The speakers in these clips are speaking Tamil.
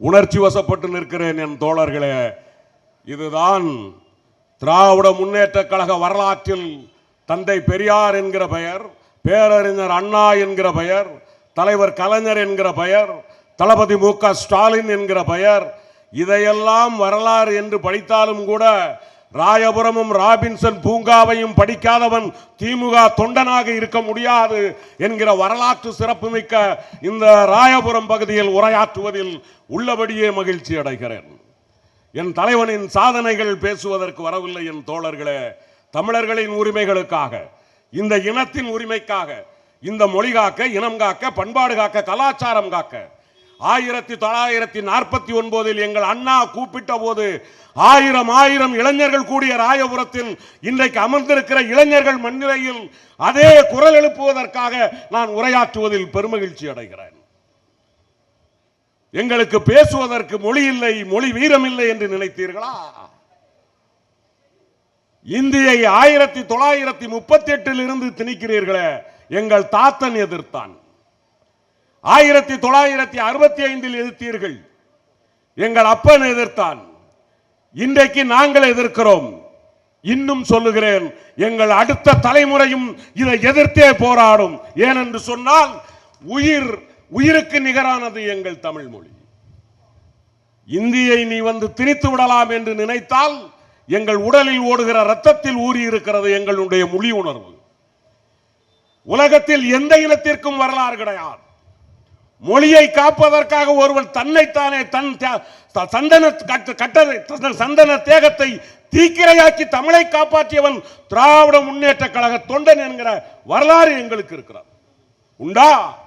உணர்ச்சி வசப்பட்டு நிற்கிறேன் என் தோழர்களே. இதுதான் திராவிட முன்னேற்ற கழக வரலாற்றில் தந்தை பெரியார் என்கிற பெயர் பேரறிஞர் அண்ணா என்கிற பெயர் தலைவர் கலைஞர் என்கிற பெயர் தளபதி மு க ஸ்டாலின் என்கிற பெயர் இதையெல்லாம் வரலாறு என்று படித்தாலும் கூட ராயபுரமும் ராபின்சன் பூங்காவையும் படிக்காதவன் திமுக தொண்டனாக இருக்க முடியாது என்கிற வரலாற்று சிறப்புமிக்க இந்த ராயபுரம் பகுதியில் உரையாற்றுவதில் உள்ளபடியே மகிழ்ச்சி அடைகிறேன். என் தலைவனின் சாதனைகள் பேசுவதற்கு வரவில்லை என் தோழர்களே. தமிழர்களின் உரிமைகளுக்காக இந்த இனத்தின் உரிமைக்காக இந்த மொழி காக்க இனம் காக்க பண்பாடு காக்க கலாச்சாரம் காக்க ஆயிரத்தி தொள்ளாயிரத்தி நாற்பத்தி ஒன்பதில் எங்கள் அண்ணா கூப்பிட்ட போது ஆயிரம் ஆயிரம் இளைஞர்கள் கூடிய ராயபுரத்தில் இன்றைக்கு அமர்ந்திருக்கிற இளைஞர்கள் மண்ணிலையில் அதே குரல் எழுப்புவதற்காக நான் உரையாற்றுவதில் பெருமகிழ்ச்சி அடைகிறேன். எங்களுக்கு பேசுவதற்கு மொழி இல்லை மொழி வீரம் இல்லை என்று நினைத்தீர்களா? இந்தியை ஆயிரத்தி தொள்ளாயிரத்தி முப்பத்தி எட்டில் இருந்து திணிக்கிறீர்களே எங்கள் தாத்தன் எதிர்த்தான். ஆயிரத்தி தொள்ளாயிரத்தி அறுபத்தி ஐந்தில் எதிர்த்தீர்கள். எங்கள் அப்பன் எதிர்த்தான். இன்றைக்கு நாங்கள் எதிர்க்கிறோம். இன்னும் சொல்லுகிறேன் எங்கள் அடுத்த தலைமுறையும் இதை எதிர்த்தே போராடும். ஏனென்று சொன்னால் உயிர் உயிருக்கு நிகரானது எங்கள் தமிழ் மொழி. இந்தியை நீ வந்து திணித்து விடலாம் என்று நினைத்தால் எங்கள் உடலில் ஓடுகிற ரத்தத்தில் ஊறி இருக்கிறது எங்களுடைய மொழி உணர்வு. உலகத்தில் எந்த இனத்திற்கும் வரலாறு கிடையாது. மொழியை காப்பதற்காக ஒருவன் தன்னைத்தானே தன் சந்தன கட்ட- சந்தன தேகத்தை தீக்கிரையாக்கி தமிழை காப்பாற்றியவன் திராவிட முன்னேற்ற கழக தொண்டன் என்கிற வரலாறு எங்களுக்கு இருக்கிறார். உண்டா?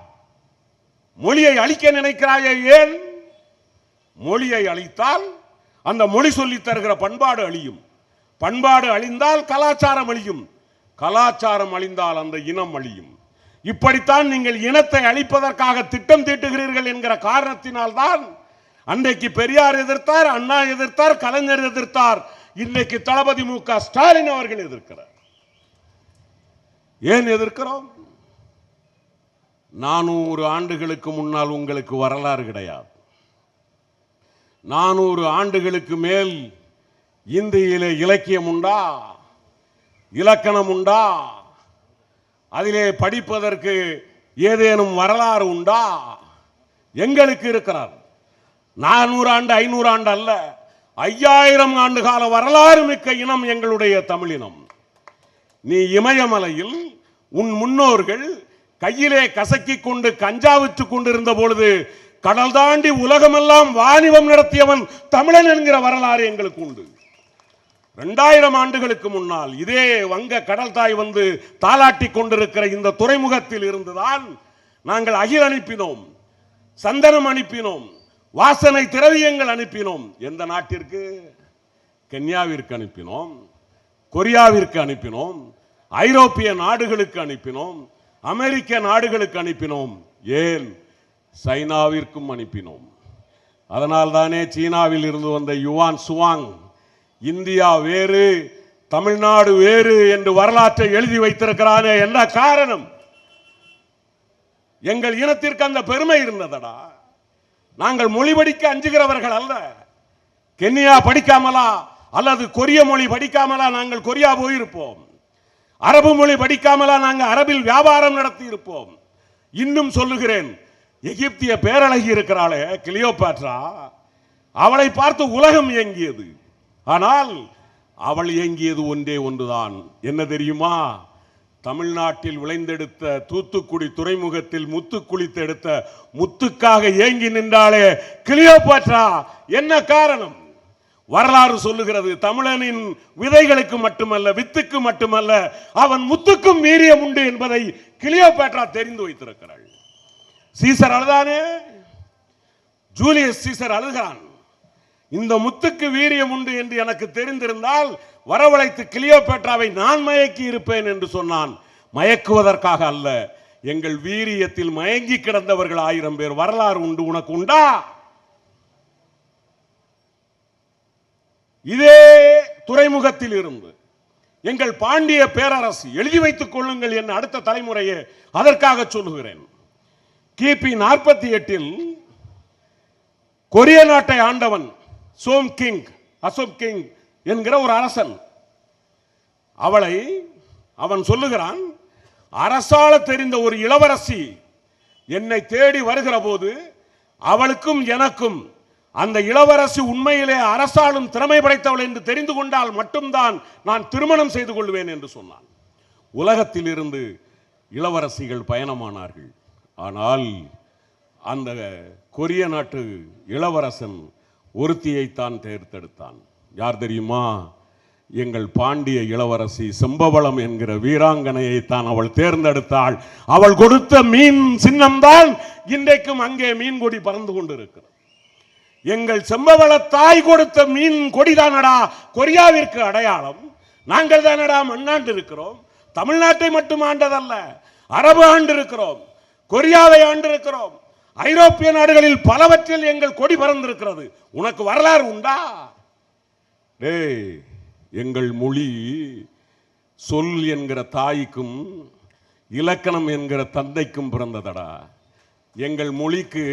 மொழியை அழிக்க நினைக்கிறாயே ஏன்? மொழியை அழித்தால் அந்த மொழி சொல்லித் தருகிற பண்பாடு அழியும். பண்பாடு அழிந்தால் கலாச்சாரம் அழியும். கலாச்சாரம் அழிந்தால் அந்த இனம் அழியும். இப்படித்தான் நீங்கள் இனத்தை அழிப்பதற்காக திட்டம் தீட்டுகிறீர்கள் என்கிற காரணத்தினால்தான் அன்றைக்கு பெரியார் எதிர்த்தார் அண்ணா எதிர்த்தார் கலைஞர் எதிர்த்தார். இன்னைக்கு தளபதி மு க ஸ்டாலின் அவர்கள் எதிர்க்கிறார். ஏன் எதிர்க்கிறோம்? நானூறு ஆண்டுகளுக்கு முன்னால் உங்களுக்கு வரலாறு கிடையாது. நானூறு ஆண்டுகளுக்கு மேல் இந்தியிலே இலக்கியம் உண்டா? இலக்கணம் உண்டா? அதிலே படிப்பதற்கு ஏதேனும் வரலாறு உண்டா? எங்களுக்கு இருக்கிறார். நானூறு ஆண்டு ஐநூறு ஆண்டு அல்ல ஐயாயிரம் ஆண்டு கால வரலாறு மிக்க இனம் எங்களுடைய தமிழினம். நீ இமயமலையில் உன் முன்னோர்கள் கையிலே கசக்கிக் கொண்டு கஞ்சா விற்று கொண்டிருந்த பொழுது கடல் தாண்டி உலகமெல்லாம் வாணிபம் நடத்தியவன் தமிழன் என்கிற வரலாறு எங்களுக்கு உண்டு. ரெண்டாயிரம் ஆண்டுகளுக்கு முன்னால் இதே வங்க கடல் தாய் வந்து தாளாட்டி கொண்டிருக்கிற இந்த துறைமுகத்தில் இருந்துதான் நாங்கள் அகில் அனுப்பினோம் சந்தனம் அனுப்பினோம் வாசனை திரவியங்கள் அனுப்பினோம். எந்த நாட்டிற்கு? கென்யாவிற்கு அனுப்பினோம் கொரியாவிற்கு அனுப்பினோம் ஐரோப்பிய நாடுகளுக்கு அனுப்பினோம் அமெரிக்க நாடுகளுக்கு அனுப்பினோம். ஏன்? சைனாவிற்கும் அனுப்பினோம். அதனால் தானே சீனாவில் இருந்து வந்த யுவான் சுவாங் இந்தியா வேறு தமிழ்நாடு வேறு என்று வரலாற்றை எழுதி வைத்திருக்கிறானே என்ன காரணம்? எங்கள் இனத்திற்கு அந்த பெருமை இருந்ததடா? நாங்கள் மொழி படிக்க அஞ்சுகிறவர்கள் அல்ல. கென்யா படிக்காமலா அல்லது கொரிய மொழி படிக்காமலா நாங்கள் கொரியா போயிருப்போம். அரபு மொழி படிக்காமலா நாங்கள் அரபில் வியாபாரம் நடத்தி இருப்போம் இன்னும் சொல்லுகிறேன் எகிப்திய பேரழகி இருக்கிறாளே கிளியோபாட்ரா. அவளை பார்த்து உலகம் இயங்கியது ஆனால் அவள் இயங்கியது ஒன்றே ஒன்றுதான். என்ன தெரியுமா? தமிழ்நாட்டில் விளைந்தெடுத்த தூத்துக்குடி துறைமுகத்தில் முத்து குளித்தெடுத்த முத்துக்காக ஏங்கி நின்றாலே கிளியோபாட்ரா என்ன காரணம்? வரலாறு சொல்லுகிறது தமிழனின் விதைகளுக்கு மட்டுமல்ல வித்துக்கு மட்டுமல்ல அவன் முத்துக்கும் மீறியம் உண்டு என்பதை கிளியோபாட்ரா தெரிந்து வைத்திருக்கிறாள். சீசர் அழுதானே? ஜூலியஸ் சீசர் அழுகிறான். இந்த முத்துக்கு வீரியம் உண்டு என்று எனக்கு தெரிந்திருந்தால் வரவழைத்து கிளியோபேட்ராவை நான் மயக்கி இருப்பேன் என்று சொன்னான். மயக்குவதற்காக அல்ல எங்கள் வீரியத்தில் மயங்கி கிடந்தவர்கள் ஆயிரம் பேர் வரலாறு உண்டு உனக்கு உண்டா? இதே துறைமுகத்தில் இருந்து எங்கள் பாண்டிய பேரரசு எழுதி வைத்துக் கொள்ளுங்கள் என் அடுத்த தலைமுறையே அதற்காக சொல்லுகிறேன். கிபி நாற்பத்தி எட்டில் கொரிய நாட்டை ஆண்டவன் சோம் கிங் அசோம் கிங் என்கிற ஒரு அரசன். அவளை அவன் சொல்லுகிறான் அரசால தெரிந்த ஒரு இளவரசி என்னை தேடி வருகிற போது அவளுக்கும் எனக்கும் அந்த இளவரசி உண்மையிலே அரசாலும் திறமை படைத்தவள் என்று தெரிந்து கொண்டால் மட்டும்தான் நான் திருமணம் செய்து கொள்வேன் என்று சொன்னான். உலகத்தில் இருந்து இளவரசிகள் பயணமானார்கள். ஆனால் அந்த கொரிய நாட்டு இளவரசன் ஒருத்தியைத்தான் தேர்ந்தெடுத்தான். யார் தெரியுமா? எங்கள் பாண்டிய இளவரசி செம்பவளம் என்கிற வீராங்கனையை தான் அவள் தேர்ந்தெடுத்தாள். அவள் கொடுத்த மீன் சின்னம்தான் இன்றைக்கும் அங்கே மீன் கொடி பறந்து கொண்டிருக்கிறது. எங்கள் செம்பவள தாய் கொடுத்த மீன் கொடிதானடா? கொரியாவிற்கு அடையாளம். நாங்கள் தானடா மண்ணாண்டு இருக்கிறோம். தமிழ்நாட்டை மட்டும் ஆண்டதல்ல அரபு ஆண்டு இருக்கிறோம் கொரியாவை ஆண்டு இருக்கிறோம் ஐரோப்பிய நாடுகளில் பலவற்றில் எங்கள் கொடி பறந்திருக்கிறது. உனக்கு வரலாறு உண்டா? டேய் எங்கள் மொழி சொல் என்கிற தாய்க்கும் இலக்கணம் என்கிற தந்தைக்கும் பிறந்ததடா. எங்கள் மொழிக்கு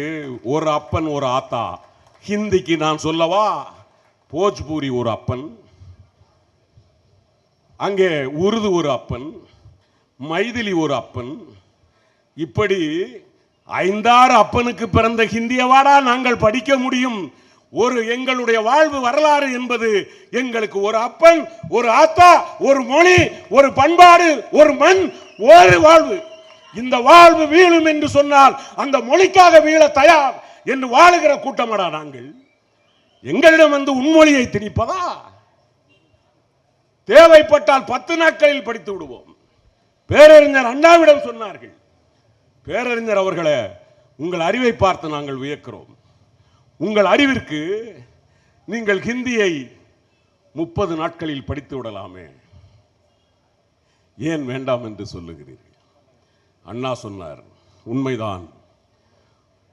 ஒரு அப்பன் ஒரு ஆத்தா. ஹிந்திக்கு நான் சொல்லவா? போஜ்பூரி ஒரு அப்பன். அங்கே உருது ஒரு அப்பன். மைதிலி ஒரு அப்பன். இப்படி ஐந்தாறு அப்பனுக்கு பிறந்த ஹிந்தியவாடா நாங்கள் படிக்க முடியும். ஒரு எங்களுடைய வாழ்வு வரலாறு என்பது எங்களுக்கு ஒரு அப்பன் ஒரு ஆத்தா ஒரு மொழி ஒரு பண்பாடு ஒரு மண் ஒரு வாழ்வு. இந்த வாழ்வு வீழும் என்று சொன்னால் அந்த மொழிக்காக வீழ தயார் என்று வாழுகிற கூட்டமடா நாங்கள். எங்களிடம் வந்து உன்மொழியை திணிப்பதா? தேவைப்பட்டால் பத்து நாட்களில் படித்து விடுவோம். பேரறிஞர் அண்ணாவிடம் சொன்னார்கள் பேரறிஞர் அவர்களே உங்கள் அறிவை பார்த்து நாங்கள் வியக்கிறோம். உங்கள் அறிவிற்கு நீங்கள் ஹிந்தியை முப்பது நாட்களில் படித்து விடலாமே. ஏன் வேண்டாம் என்று சொல்லுகிறீர்கள்? அண்ணா சொன்னார் உண்மைதான்.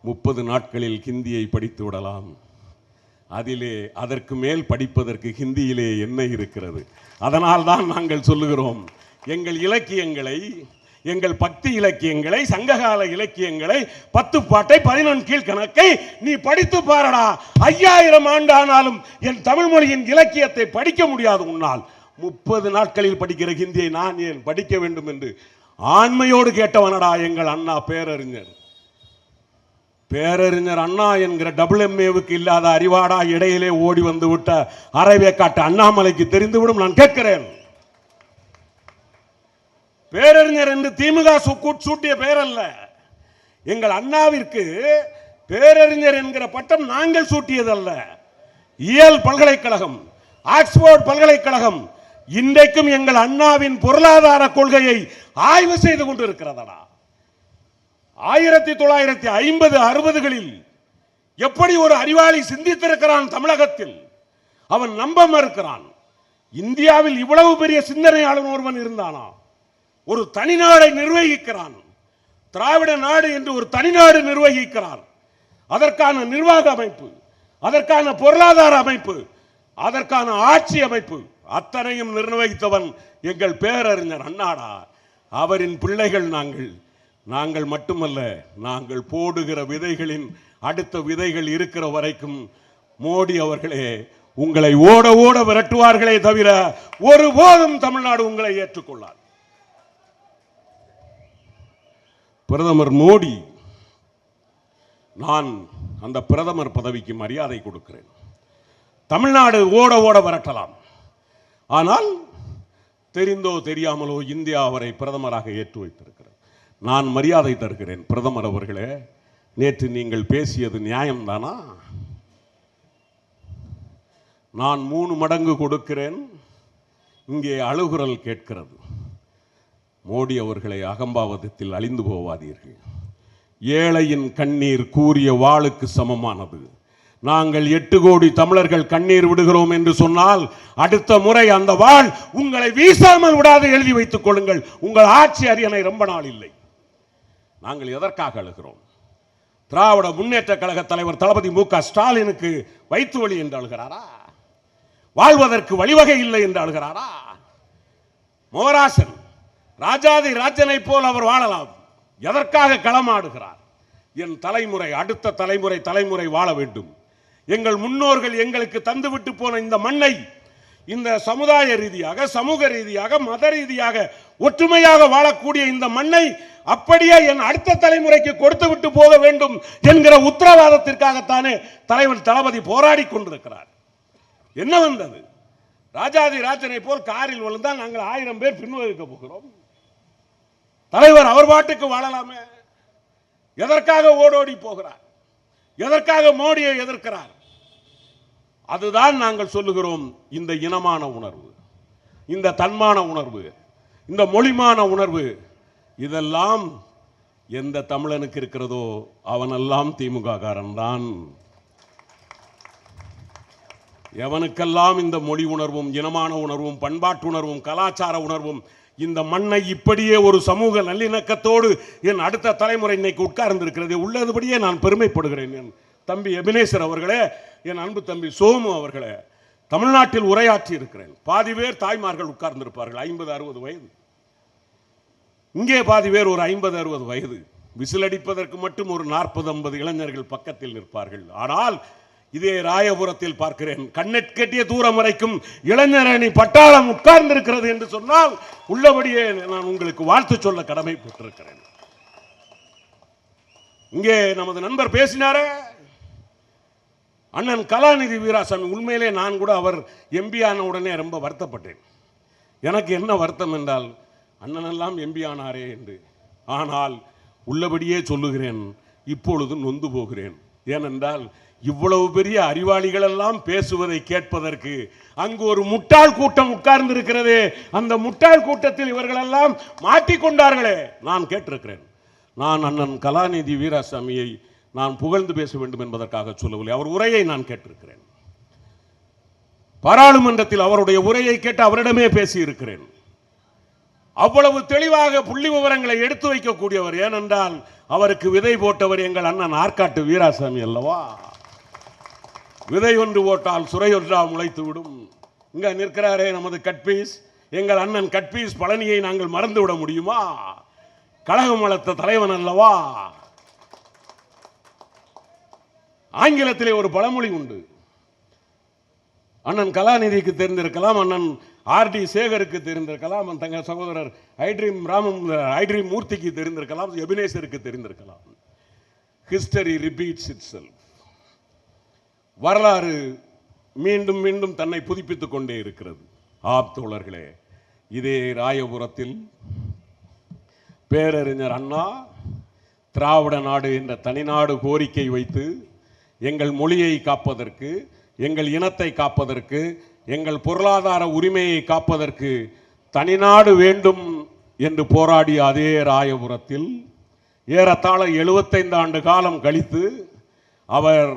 முப்பது நாட்களில் ஹிந்தியை படித்து விடலாம். அதிலே அதற்கு மேல் படிப்பதற்கு ஹிந்தியிலே என்ன இருக்கிறது? அதனால் தான் நாங்கள் சொல்லுகிறோம் எங்கள் இலக்கியங்களை எங்கள் பக்தி இலக்கியங்களை சங்ககால இலக்கியங்களை பத்து பாட்டை பதினொன்று கீழ் கணக்கை நீ படித்து பாரடா. ஐயாயிரம் ஆண்டு ஆனாலும் என் தமிழ் மொழியின் இலக்கியத்தை படிக்க முடியாது உன்னால். முப்பது நாட்களில் படிக்கிற ஹிந்தியை நான் ஏன் படிக்க வேண்டும் என்று ஆண்மையோடு கேட்டவனடா எங்கள் அண்ணா பேரறிஞர். பேரறிஞர் அண்ணா என்கிற டபுள் எம்ஏவுக்கு இல்லாத அறிவாடா இடையிலே ஓடி வந்து விட்ட அரைவேக்காட்டு அண்ணாமலைக்கு தெரிந்துவிடும் நான் கேட்கிறேன். பேரறிஞர் என்று திமுக சூட்டிய பெயர் அல்ல எங்கள் அண்ணாவிற்கு பேரறிஞர் என்கிற பட்டம் நாங்கள் சூட்டியதல்ல. இயல் பல்கலைக்கழகம் ஆக்ஸ்போர்ட் பல்கலைக்கழகம் இன்றைக்கும் எங்கள் அண்ணாவின் பொருளாதார கொள்கையை ஆய்வு செய்து கொண்டிருக்கிறதடா. ஆயிரத்தி தொள்ளாயிரத்தி ஐம்பது அறுபதுகளில் எப்படி ஒரு அறிவாளி சிந்தித்திருக்கிறான் தமிழகத்தில்? அவன் நம்ப மறுக்கிறான். இந்தியாவில் இவ்வளவு பெரிய சிந்தனையாளன் ஒருவன் இருந்தானா? ஒரு தனிநாடை நிர்வகிக்கிறான். திராவிட நாடு என்று ஒரு தனிநாடு நிர்வகிக்கிறான். அதற்கான நிர்வாக அமைப்பு அதற்கான பொருளாதார அமைப்பு அதற்கான ஆட்சி அமைப்பு அத்தனையும் நிர்வகித்தவன் எங்கள் பேரறிஞர் அண்ணாடா அவரின் பிள்ளைகள் நாங்கள். நாங்கள் மட்டுமல்ல நாங்கள் போடுகிற விதைகளின் அடுத்த விதைகள் இருக்கிற வரைக்கும் மோடி அவர்களே உங்களை ஓட ஓட விரட்டுவார்களே தவிர ஒருபோதும் தமிழ்நாடு உங்களை ஏற்றுக்கொள்ளார் பிரதமர் மோடி நான் அந்த பிரதமர் பதவிக்கு மரியாதை கொடுக்கிறேன். தமிழ்நாடு ஓட ஓட விரட்டலாம். ஆனால் தெரிந்தோ தெரியாமலோ இந்தியா அவரை பிரதமராக ஏற்று வைத்திருக்கிறது. நான் மரியாதை தருகிறேன் பிரதமர் அவர்களே. நேற்று நீங்கள் பேசியது நியாயம்தானா? நான் மூணு மடங்கு கொடுக்கிறேன். இங்கே அழுகுரல் கேட்கிறது. மோடி அவர்களை அகம்பாவதத்தில் அழிந்து போவாதீர்கள். ஏழையின் கண்ணீர் கூறிய வாளுக்கு சமமானது. நாங்கள் எட்டு கோடி தமிழர்கள் கண்ணீர் விடுகிறோம் என்று சொன்னால் அடுத்த முறை அந்த வாள் உங்களை வீசாமல் விடாது எழுதி வைத்துக் கொள்ளுங்கள். உங்கள் ஆட்சி அரியணை ரொம்ப நாள் இல்லை. நாங்கள் எதற்காக அழுகிறோம்? திராவிட முன்னேற்ற கழக தலைவர் தளபதி மு க ஸ்டாலினுக்கு வைத்து வழி என்று அழுகிறாரா? வாழ்வதற்கு வழிவகை இல்லை என்று அழுகிறாரா? மோராசன் ராஜாதி ராஜனை போல் அவர் வாழலாம். எதற்காக களமாடுகிறார்? என் தலைமுறை அடுத்த தலைமுறை தலைமுறை வாழ வேண்டும். எங்கள் முன்னோர்கள் எங்களுக்கு தந்துவிட்டு போன இந்த மண்ணை இந்த சமுதாய ரீதியாக சமூக ரீதியாக மத ரீதியாக ஒற்றுமையாக வாழக்கூடிய இந்த மண்ணை அப்படியே என் அடுத்த தலைமுறைக்கு கொடுத்து விட்டு போக வேண்டும் என்கிற உத்தரவாதத்திற்காகத்தானே தலைவர் தளபதி போராடி கொண்டிருக்கிறார். என்ன வந்தது? ராஜாதி ராஜனை போல் காரில் விழுந்தால் நாங்கள் ஆயிரம் பேர் பின்வகிக்க போகிறோம். தலைவர் அவர் பாட்டுக்கு வாழலாமே. எதற்காக ஓடோடி போகிறார்? எதற்காக மோடியை எதிர்க்கிறார்? அதுதான் நாங்கள் சொல்லுகிறோம் இந்த இனமான உணர்வு இந்த தன்மான உணர்வு இந்த மொழிமான உணர்வு. இதெல்லாம் எந்த தமிழனுக்கு இருக்கிறதோ அவனெல்லாம் திமுக காரன் தான் எவனுக்கெல்லாம் இந்த மொழி உணர்வும் இனமான உணர்வும் பண்பாட்டு உணர்வும் கலாச்சார உணர்வும் இந்த மண்ணை இப்படியே ஒரு சமூக நல்லிணக்கத்தோடு என் அடுத்த தலைமுறை இன்னைக்கு உட்கார்ந்திருக்கிறது. உள்ளதுபடியே நான் பெருமைப்படுகிறேன். என் தம்பி எபினேசர் அவர்களே என் அன்பு தம்பி சோமு அவர்களே தமிழ்நாட்டில் உரையாற்றி இருக்கிறேன். பாதி பேர் தாய்மார்கள் உட்கார்ந்திருப்பார்கள் ஐம்பது அறுபது வயது. இங்கே பாதி பேர் ஒரு ஐம்பது அறுபது வயது. விசிலடிப்பதற்கு மட்டும் ஒரு நாற்பது ஐம்பது இளைஞர்கள் பக்கத்தில் நிற்பார்கள். ஆனால் இதே ராயபுரத்தில் பார்க்கிறேன். கண்ணெட்கெட்டிய தூரம் வரைக்கும் இளைஞரணி பட்டாளம் உட்கார்ந்திருக்கிறது என்று சொன்னால் உள்ளபடியே நான் உங்களுக்கு வாழ்த்து சொல்ல கடமைப்பட்டிருக்கிறேன். இங்கே நமது நண்பர் பேசினாரே. அண்ணன் கலாநிதி வீராசாமி உண்மையிலே நான் கூட அவர் எம்பி ஆன உடனே ரொம்ப வருத்தப்பட்டேன். எனக்கு என்ன வருத்தம் என்றால் அண்ணனெல்லாம் எம்பி ஆனாரே என்று. ஆனால் உள்ளபடியே சொல்லுகிறேன். இப்பொழுது நொந்து போகிறேன். ஏனென்றால் இவ்வளவு பெரிய அறிவாளிகள் எல்லாம் பேசுவதை கேட்பதற்கு அங்கு ஒரு முட்டாள் கூட்டம் உட்கார்ந்து இருக்கிறதே அந்த முட்டாள் கூட்டத்தில் இவர்களெல்லாம் மாட்டிக்கொண்டார்களே நான் கேட்டிருக்கிறேன். நான் அண்ணன் கலாநிதி வீராசாமியை நான் புகழ்ந்து பேச வேண்டும் என்பதற்காக சொல்லவில்லை. அவர் உரையை நான் கேட்டிருக்கிறேன். பாராளுமன்றத்தில் அவருடைய உரையை கேட்டு அவரிடமே பேசியிருக்கிறேன். அவ்வளவு தெளிவாக புள்ளி விவரங்களை எடுத்து வைக்கக்கூடியவர். ஏனென்றால் அவருக்கு விதை போட்டவர் எங்கள் அண்ணன் ஆற்காட்டு வீராசாமி அல்லவா? விதை ஒன்று போட்டால் சுரை ஒன்றா முளைத்து விடும். இங்கே நிற்கிறாரே நமது கட்பீஸ். எங்கள் அண்ணன் கட்பீஸ் பழனியை நாங்கள் மறந்து விட முடியுமா? கழகம் வளர்த்த தலைவன் அல்லவா? ஆங்கிலத்திலே ஒரு பழமொழி உண்டு. அண்ணன் கலாநிதிக்கு தெரிந்திருக்கலாம் அண்ணன் ஆர்டி சேகருக்கு தெரிந்திருக்கலாம் தங்க சகோதரர் ஐட்ரீம் ராமம் ஐட்ரீம் மூர்த்திக்கு தெரிந்திருக்கலாம் எபினேசருக்கு தெரிந்திருக்கலாம். ஹிஸ்டரி ரிப்பீட்ஸ் இட் வரலாறு மீண்டும் மீண்டும் தன்னை புதுப்பித்துக் கொண்டே இருக்கிறது. ஆப்தோழர்களே இதே ராயபுரத்தில் பேரறிஞர் அண்ணா திராவிட நாடு என்ற தனிநாடு கோரிக்கை வைத்து எங்கள் மொழியை காப்பதற்கு எங்கள் இனத்தை காப்பதற்கு எங்கள் பொருளாதார உரிமையை காப்பதற்கு தனிநாடு வேண்டும் என்று போராடிய அதே ராயபுரத்தில் ஏறத்தாழ 75 ஆண்டு காலம் கழித்து அவர்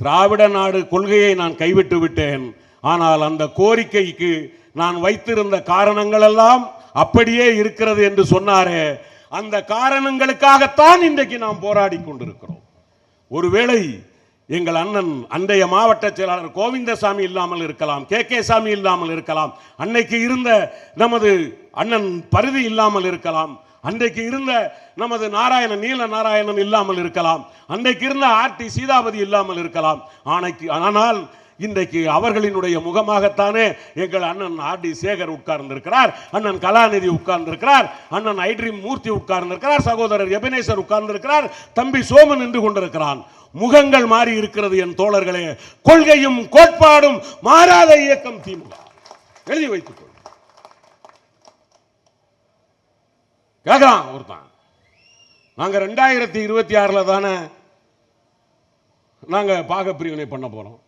திராவிட நாடு கொள்கையை நான் கைவிட்டு விட்டேன். ஆனால் அந்த கோரிக்கைக்கு நான் வைத்திருந்த காரணங்கள் எல்லாம் அப்படியே இருக்கிறது என்று சொன்னாரே. அந்த காரணங்களுக்காகத்தான் இன்றைக்கு நாம் போராடி கொண்டிருக்கிறோம். ஒருவேளை எங்கள் அண்ணன் அன்றைய மாவட்ட செயலாளர் கோவிந்தசாமி இல்லாமல் இருக்கலாம் கே. கே. சாமி இல்லாமல் இருக்கலாம் அன்னைக்கு இருந்த நமது அண்ணன் பருதி இல்லாமல் இருக்கலாம் அன்றைக்கு இருந்த நமது நாராயணன் நீல நாராயணன் இல்லாமல் இருக்கலாம். அன்றைக்கு இருந்த ஆர்டி சீதாபதி இல்லாமல் இருக்கலாம். ஆனைக்கு ஆனால் இன்றைக்கு அவர்களினுடைய முகமாகத்தானே எங்கள் அண்ணன் ஆர்டி சேகர் உட்கார்ந்திருக்கிறார் அண்ணன் கலாநிதி உட்கார்ந்திருக்கிறார் அண்ணன் ஐட்ரீம் மூர்த்தி உட்கார்ந்திருக்கிறார் சகோதரர் எபினேசர் உட்கார்ந்திருக்கிறார் தம்பி சோமன் நின்று கொண்டிருக்கிறான். முகங்கள் மாறி இருக்கிறது என் தோழர்களே. கொள்கையும் கோட்பாடும் மாறாத இயக்கம் திமுக எழுதி வைத்துக்கொள். கேட்குறான் ஒருத்தான் ஒருத்தன் ரெண்டாயிரத்தி இருபத்தி ஆறில் தானே நாங்கள் பாக பிரிவினை பண்ண போகிறோம்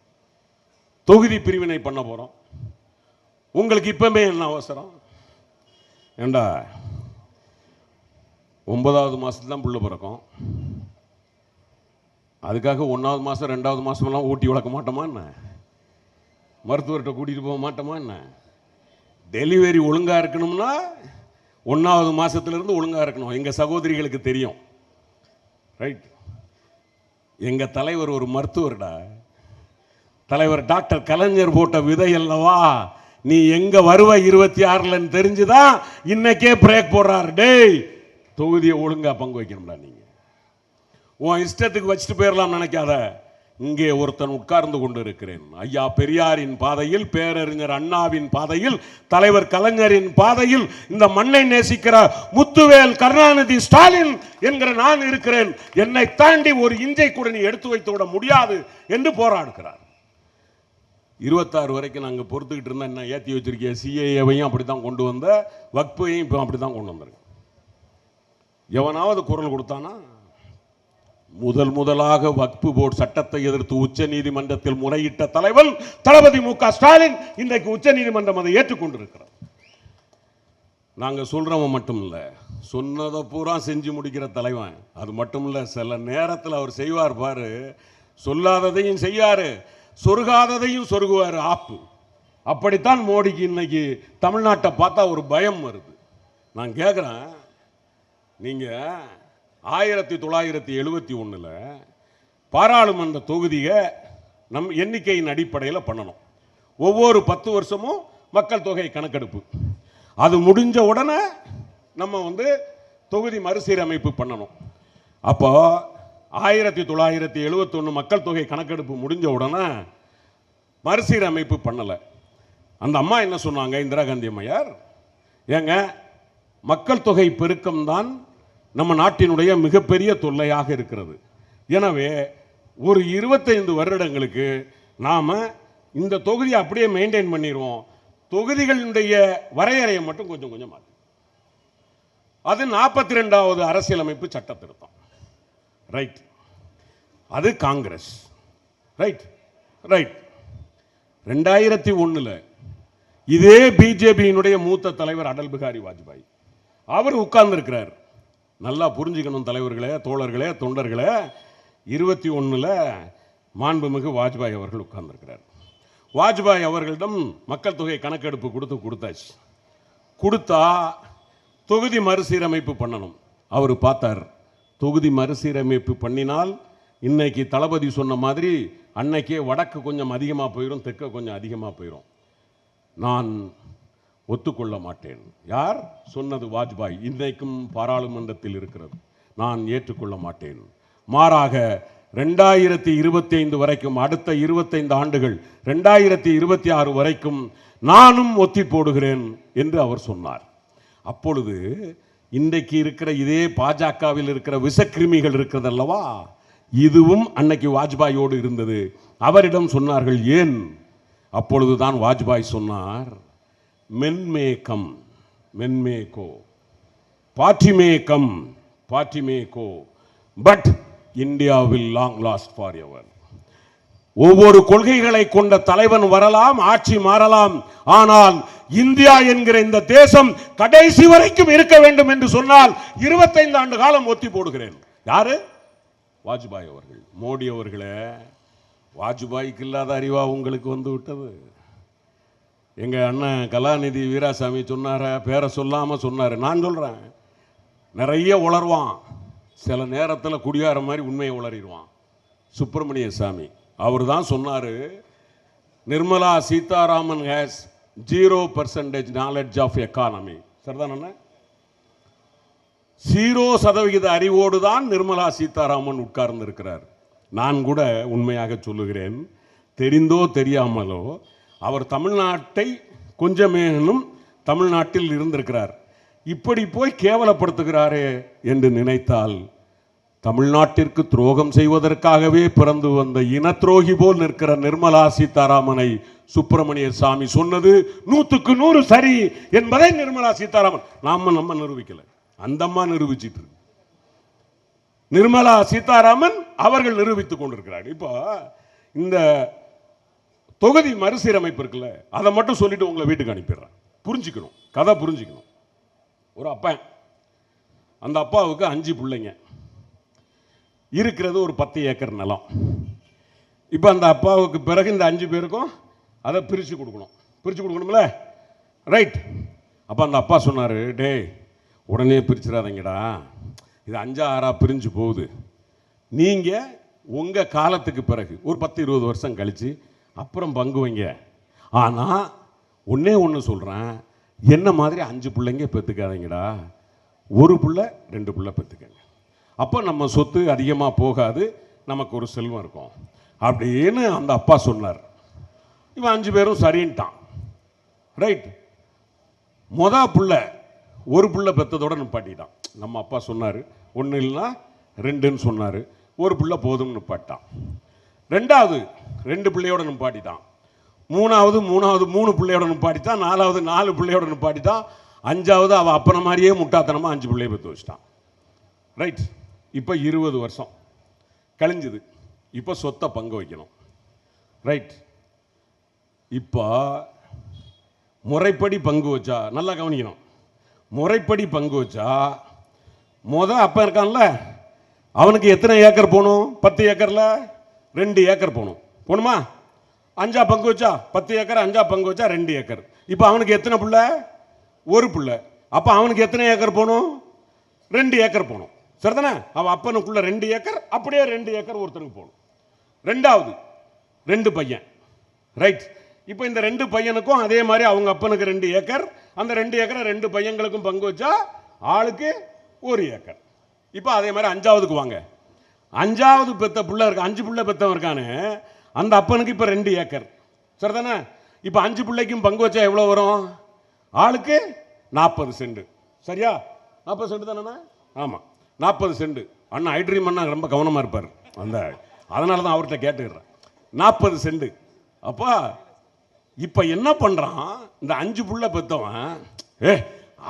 தொகுதி பிரிவினை பண்ண போகிறோம் உங்களுக்கு இப்போமே என்ன அவசரம்? ஏண்டா ஒன்பதாவது மாதத்துல தான் புள்ள பிறக்கும். அதுக்காக ஒன்றாவது மாதம் ரெண்டாவது மாதமெல்லாம் ஊட்டி வளர்க்க மாட்டோமா என்ன? மருத்துவர்கிட்ட கூட்டிகிட்டு போக மாட்டோமா என்ன? டெலிவரி ஒழுங்காக இருக்கணும்னா ஒன்றாவது மாதத்துலேருந்து ஒழுங்காக இருக்கணும். எங்கள் சகோதரிகளுக்கு தெரியும். ரைட் எங்கள் தலைவர் ஒரு மருத்துவர்டா. தலைவர் டாக்டர் கலைஞர் போட்ட விதை அல்லவா? நீ எங்கே வருவ இருபத்தி ஆறுலன்னு தெரிஞ்சுதான் இன்னைக்கே பிரேக் போடுறாரு. டேய் தொகுதியை ஒழுங்காக பங்கு வைக்கணும்டா நீங்கள் உன் இஷ்டத்துக்கு வச்சுட்டு போயிடலாம் நினைக்காத. இங்கே ஒருத்தன் உட்கார்ந்து கொண்டிருக்கிறேன். ஐயா பெரியாரின் பாதையில் பேரறிஞர் அண்ணாவின் பாதையில் தலைவர் கலைஞரின் பாதையில் இந்த மண்ணை நேசிக்கிற முத்துவேல் கருணாநிதி ஸ்டாலின் என்கிற நான் இருக்கிறேன். என்னை தாண்டி ஒரு இஞ்சை கூட நீ எடுத்து வைத்து விட முடியாது என்று போராடுகிறார். இருபத்தாறு வரைக்கும் நாங்கள் பொறுத்துக்கிட்டு இருந்தால் என்ன ஏற்றி வச்சிருக்கிய சிஏஏவையும் அப்படி தான் கொண்டு வந்த வக்பையும் இப்போ அப்படி தான் கொண்டு வந்திருக்கேன். எவனாவது குரல் கொடுத்தானா? முதல் முதலாக வக்பு போர்டு சட்டத்தை எதிர்த்து உச்ச நீதிமன்றத்தில் முறையிட்ட தலைவர் தளபதி மு க ஸ்டாலின் இன்றைக்கு உச்ச நீதிமன்றம் அதை ஏற்றுக்கொண்டிருக்கிறார். நாங்க சொல்றவன் மட்டும் இல்ல சொன்னதை பூரா செஞ்சு முடிக்கிற தலைவன். அது மட்டும் இல்ல சில நேரத்தில் அவர் செய்வார் பாரு சொல்லாததையும் செய்யாரு சொருகாததையும் சொருகுவார் ஆப்பு. அப்படித்தான் மோடிக்கு இன்னைக்கு தமிழ்நாட்டை பார்த்தா ஒரு பயம் வருது. நான் கேட்குறேன் நீங்க ஆயிரத்தி தொள்ளாயிரத்தி எழுபத்தி ஒன்றில் பாராளுமன்ற தொகுதியை நம் எண்ணிக்கையின் அடிப்படையில் பண்ணணும். ஒவ்வொரு பத்து வருஷமும் மக்கள் தொகை கணக்கெடுப்பு. அது முடிஞ்ச உடனே நம்ம வந்து தொகுதி மறுசீரமைப்பு பண்ணணும். அப்போ ஆயிரத்தி தொள்ளாயிரத்தி எழுபத்தொன்று மக்கள் தொகை கணக்கெடுப்பு முடிஞ்ச உடனே மறுசீரமைப்பு பண்ணலை. அந்த அம்மா என்ன சொன்னாங்க இந்திரா காந்தி அம்மையார்? ஏங்க மக்கள் தொகை பெருக்கம்தான் நம்ம நாட்டினுடைய மிகப்பெரிய தொல்லையாக இருக்கிறது. எனவே ஒரு இருபத்தைந்து வருடங்களுக்கு நாம் இந்த தொகுதியை அப்படியே மெயின்டைன் பண்ணிடுவோம். தொகுதிகளினுடைய வரையறையை மட்டும் கொஞ்சம் கொஞ்சம் மாற்றி அது நாற்பத்தி ரெண்டாவது அரசியலமைப்பு சட்ட திருத்தம். ரைட் அது காங்கிரஸ். ரைட் ரைட் ரெண்டாயிரத்தி ஒன்றில் இதே பிஜேபியினுடைய மூத்த தலைவர் அடல் பிகாரி வாஜ்பாய். அவர் உட்கார்ந்துருக்கிறார். நல்லா புரிஞ்சுக்கணும் தலைவர்களே தோழர்களே தொண்டர்களே. இருபத்தி ஒன்றில் மாண்புமிகு வாஜ்பாய் அவர்கள் உட்கார்ந்துருக்கிறார். வாஜ்பாய் அவர்களிடம் மக்கள் தொகை கணக்கெடுப்பு கொடுத்து கொடுத்தாச்சு. கொடுத்தா தொகுதி மறுசீரமைப்பு பண்ணணும். அவர் பார்த்தார் தொகுதி மறுசீரமைப்பு பண்ணினால் இன்னைக்கு தளபதி சொன்ன மாதிரி அன்னைக்கே வடக்கு கொஞ்சம் அதிகமாக போயிடும் தெற்கு கொஞ்சம் அதிகமாக போயிடும் நான் ஒத்துக்கொள்ள மாட்டேன். யார்? சொன்னது வாஜ்பாய். இன்றைக்கும் பாராளுமன்றத்தில் இருக்கிறது. நான் ஏற்றுக்கொள்ள மாட்டேன். மாறாக ரெண்டாயிரத்தி இருபத்தி ஐந்து வரைக்கும் அடுத்த இருபத்தைந்து ஆண்டுகள் ரெண்டாயிரத்தி இருபத்தி ஆறு வரைக்கும் நானும் ஒத்தி போடுகிறேன் என்று அவர் சொன்னார். அப்பொழுது இன்றைக்கு இருக்கிற இதே பாஜகவில் இருக்கிற விஷக்கிருமிகள் இருக்கிறது அல்லவா இதுவும் அன்னைக்கு வாஜ்பாயோடு இருந்தது. அவரிடம் சொன்னார்கள் ஏன்? அப்பொழுதுதான் வாஜ்பாய் சொன்னார் men may come men may go. Party may come party may go. But India will long last forever ஒவ்வொரு கொள்கைகளை கொண்ட தலைவன் வரலாம் ஆட்சி மாறலாம். ஆனால் இந்தியா என்கிற இந்த தேசம் கடைசி வரைக்கும் இருக்க வேண்டும் என்று சொன்னால் 25 ஆண்டு காலம் ஒத்தி போடுகிறேன். யாரு? வாஜ்பாய் அவர்கள். மோடி அவர்களே வாஜ்பாய்க்கு இல்லாத அறிவா உங்களுக்கு வந்து விட்டது. எங்கள் அண்ணன் கலாநிதி வீராசாமி சொன்னார? பேரை சொல்லாமல் சொன்னார். நான் சொல்கிறேன் நிறைய உளருவான். சில நேரத்தில் குடியார மாதிரி உண்மையை உளறிடுவான். சுப்பிரமணிய சாமி. அவர் தான் சொன்னார் Nirmala Sitharaman has zero percentage knowledge of economy சரிதான் அண்ணன் ஜீரோ சதவிகித அறிவோடு தான் நிர்மலா சீதாராமன் உட்கார்ந்து இருக்கிறார் நான் கூட உண்மையாக சொல்லுகிறேன். தெரிந்தோ தெரியாமலோ அவர் தமிழ்நாட்டை கொஞ்சமேனும் தமிழ்நாட்டில் இருந்திருக்கிறார். இப்படி போய் கேவலப்படுத்துகிறாரே என்று நினைத்தால் தமிழ்நாட்டிற்கு துரோகம் செய்வதற்காகவே பிறந்து வந்த இனத்துரோகி போல் நிற்கிற நிர்மலா சீதாராமனை சுப்பிரமணிய சாமி சொன்னது நூற்றுக்கு நூறு சரி என்பதை நிர்மலா சீதாராமன் நாம நம்ம நிரூபிக்கல. அந்தம்மா நிரூபிச்சிட்டு இருக்கு. நிர்மலா சீதாராமன் அவர்கள் நிரூபித்துக் கொண்டிருக்கிறார். இப்போ இந்த தொகுதி மறுசீரமைப்பு இருக்குல்ல அதை மட்டும் சொல்லிட்டு உங்களை வீட்டுக்கு அனுப்பிடுறேன். புரிஞ்சுக்கணும். கதை புரிஞ்சுக்கணும். ஒரு அப்பன் அந்த அப்பாவுக்கு அஞ்சு பிள்ளைங்க. இருக்கிறது ஒரு பத்து ஏக்கர் நிலம். இப்போ அந்த அப்பாவுக்கு பிறகு இந்த அஞ்சு பேருக்கும் அதை பிரித்து கொடுக்கணும். பிரித்து கொடுக்கணும்ல? ரைட் அப்போ அந்த அப்பா சொன்னார் டேய் உடனே பிரிச்சிடாதீங்கடா. இது அஞ்சா ஆறாக பிரிஞ்சு போகுது. நீங்கள் உங்கள் காலத்துக்கு பிறகு ஒரு பத்து இருபது வருஷம் கழித்து அப்புறம் பங்கு வைங்க ஆனால் ஒன்றே ஒன்று சொல்கிறேன் என்ன மாதிரி அஞ்சு பிள்ளைங்க பெற்றுக்காதீங்கடா ஒரு பிள்ளை ரெண்டு பிள்ளை பெற்றுக்கங்க அப்போ நம்ம சொத்து அதிகமாக போகாது நமக்கு ஒரு செல்வம் இருக்கும். அப்படின்னு அந்த அப்பா சொன்னார். இவன் அஞ்சு பேரும் சரின்ட்டான். ரைட் மொத பிள்ளை ஒரு பிள்ளை பெற்றதோட நிப்பாட்டிட்டான். நம்ம அப்பா சொன்னார் ஒன்று இல்லைன்னா ரெண்டுன்னு சொன்னார். ஒரு பிள்ளை போதும்னு நிப்பாட்டான் ரெண்டாவது ரெண்டு பிள்ளையோட நிப்பாட்டிட்டான் மூணாவது மூணாவது மூணு பிள்ளையோட தான் நாலாவது நாலு பிள்ளையோட தான் அஞ்சாவது அவள் அப்பனை மாதிரியே முட்டாத்தனமாக அஞ்சு பிள்ளைய பெற்று வச்சிட்டான். ரைட் இப்போ இருபது வருஷம். கழிஞ்சுது. இப்போ சொத்தை பங்கு வைக்கணும். ரைட் இப்போ முறைப்படி பங்கு வச்சா நல்லா கவனிக்கணும். முறைப்படி பங்கு வச்சா முத அப்போ இருக்கான்ல அவனுக்கு எத்தனை ஏக்கர் போகணும்? பத்து ஏக்கரில்? ரெண்டு ஏக்கர் போகணும். போகணுமா? அஞ்சா பங்கு வச்சா பத்து ஏக்கர் அஞ்சா பங்கு வச்சா ரெண்டு ஏக்கர். இப்போ அவனுக்கு எத்தனை புள்ள? ஒரு புள்ள. அப்போ அவனுக்கு எத்தனை ஏக்கர் போகணும்? ரெண்டு ஏக்கர் போகணும். சரிதானே? அவன் அப்பனுக்குள்ள ரெண்டு ஏக்கர் அப்படியே ரெண்டு ஏக்கர் ஒருத்தனுக்கு போகணும். ரெண்டாவது ரெண்டு பையன். ரைட் இப்போ இந்த ரெண்டு பையனுக்கும் அதே மாதிரி அவங்க அப்பனுக்கு ரெண்டு ஏக்கர் அந்த ரெண்டு ஏக்கரை ரெண்டு பையங்களுக்கும் பங்கு வச்சா ஆளுக்கு ஒரு ஏக்கர். இப்போ அதே மாதிரி அஞ்சாவதுக்கு வாங்க. அஞ்சாவது பெத்த பிள்ளை இருக்கு அஞ்சு புள்ள பெத்தவன் இருக்கானே அந்த அப்பனுக்கு இப்போ ரெண்டு ஏக்கர். சரிதானே? இப்போ அஞ்சு பிள்ளைக்கும் பங்கு வச்சா எவ்வளோ வரும்? ஆளுக்கு நாற்பது செண்டு. சரியா? நாற்பது சென்ட் தானே ஆமாம் நாற்பது சென்ட் அண்ணா ஹைட்ரீம் அண்ணா ரொம்ப கவனமாக இருப்பார். அந்த அதனால தான் அவர்கிட்ட கேட்டுக்கிறேன். நாற்பது செண்டு. அப்பா இப்போ என்ன பண்ணுறான் இந்த அஞ்சு புள்ள பெத்தவன் ஏ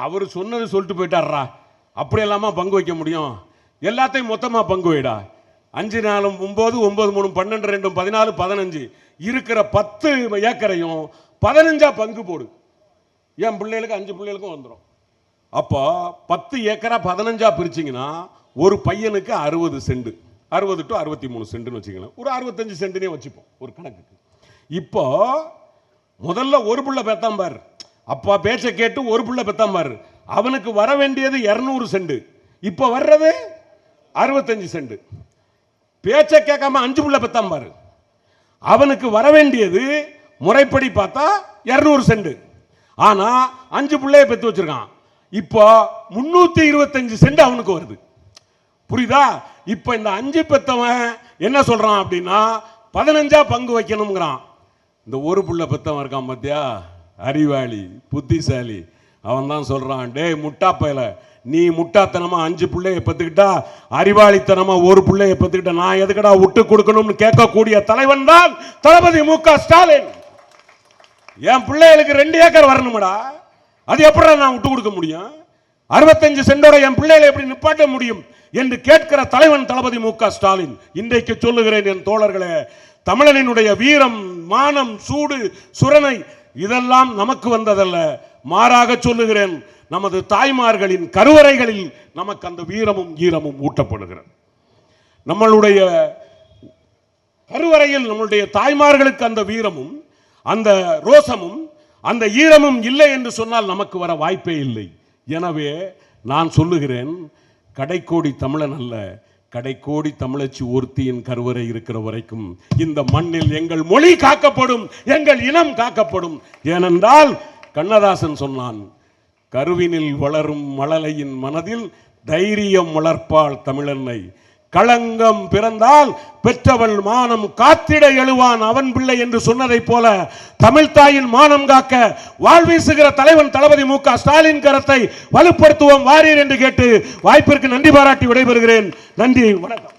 அவர் சொன்னது சொல்லிட்டு போயிட்டாரா அப்படி இல்லாமல் பங்கு வைக்க முடியும்? எல்லாத்தையும் மொத்தமாக பங்கு வைடா. அஞ்சு நாலும் ஒம்பது ஒம்பது மூணு பன்னெண்டு ரெண்டும் பதினாலு பதினஞ்சு. இருக்கிற பத்து ஏக்கரையும் பதினஞ்சா பங்கு போடு. என் பிள்ளைகளுக்கு அஞ்சு பிள்ளைகளுக்கும் வந்துடும் அப்போ பத்து ஏக்கரா பதினஞ்சா பிரிச்சிங்கன்னா ஒரு பையனுக்கு அறுபது சென்ட் அறுபது டு அறுபத்தி மூணு சென்ட்னு வச்சுக்கலாம் ஒரு அறுபத்தஞ்சு சென்ட்னே வச்சுப்போம் ஒரு கணக்குக்கு. இப்போ முதல்ல ஒரு புள்ள பெத்தான் பார். அப்பா பேச்சை கேட்டு ஒரு புள்ள பெத்தான் பார். அவனுக்கு வர வேண்டியது இரநூறு சென்ட் இப்போ வர்றது அறுபத்தஞ்சு சென்ட். பேச்சை கேட்காம அஞ்சு புள்ள பெத்தான் பாரு. அவனுக்கு வர வேண்டியது முறைப்படி பார்த்தா இரநூறு சென்ட். ஆனால் அஞ்சு பிள்ளைய பெற்று வச்சிருக்கான். இப்போ முந்நூற்றி இருபத்தஞ்சு சென்ட் அவனுக்கு வருது. புரியுதா? இப்போ இந்த அஞ்சு பெத்தவன் என்ன சொல்கிறான் அப்படின்னா பதினஞ்சா பங்கு வைக்கணுங்கிறான் இந்த ஒரு புள்ள பெத்தவன் இருக்கான் பார்த்தியா அறிவாளி புத்திசாலி. அவன் தான் சொல்கிறான் டேய் முட்டா பயலை. நீ முட்டாத்தனமா அஞ்சு பிள்ளைய பத்துக்கிட்டா அறிவாளித்தனமா ஒரு பிள்ளைய பத்துக்கிட்ட நான் எதுக்கடா விட்டு கொடுக்கணும்னு கேட்கக்கூடிய தலைவன் தான் தளபதி மு க ஸ்டாலின். என் பிள்ளைகளுக்கு ரெண்டு ஏக்கர் வரணுமடா. அது எப்படி நான் விட்டு கொடுக்க முடியும்? அறுபத்தஞ்சு சென்டோட என் பிள்ளைகளை எப்படி நிப்பாட்ட முடியும் என்று கேட்கிற தலைவன் தளபதி மு க ஸ்டாலின். இன்றைக்கு சொல்லுகிறேன் என் தோழர்களே தமிழனினுடைய வீரம் மானம் சூடு சுரணை இதெல்லாம் நமக்கு வந்ததல்ல. மாறாக சொல்லுகிறேன் நமது தாய்மார்களின் கருவறைகளில் நமக்கு அந்த வீரமும் ஈரமும் ஊட்டப்படுகிறது. நம்மளுடைய கருவறையில் நம்மளுடைய தாய்மார்களுக்கு அந்த வீரமும் அந்த ரோசமும் அந்த ஈரமும் இல்லை என்று சொன்னால் நமக்கு வர வாய்ப்பே இல்லை. எனவே நான் சொல்லுகிறேன் கடைக்கோடி தமிழன் அல்ல கடைக்கோடி தமிழச்சி ஒருத்தியின் கருவறை இருக்கிற வரைக்கும் இந்த மண்ணில் எங்கள் மொழி காக்கப்படும் எங்கள் இனம் காக்கப்படும். ஏனென்றால் கண்ணதாசன் சொன்னான் கருவினில் வளரும் மழலையின் மனதில் தைரியம் வளர்ப்பாள் தமிழன்னை. களங்கம் பிறந்தால் பெற்றவள் மானம் காத்திட எழுவான் அவன் பிள்ளை என்று சொன்னதைப் போல தமிழ் தாயின் மானம் காக்க வாழ்வீசுகிற தலைவன் தளபதி மு. க. ஸ்டாலின் கரத்தை வலுப்படுத்துவோம் வாரியர் என்று கேட்டு வாய்ப்பிற்கு நன்றி பாராட்டி விடைபெறுகிறேன். நன்றி வணக்கம்.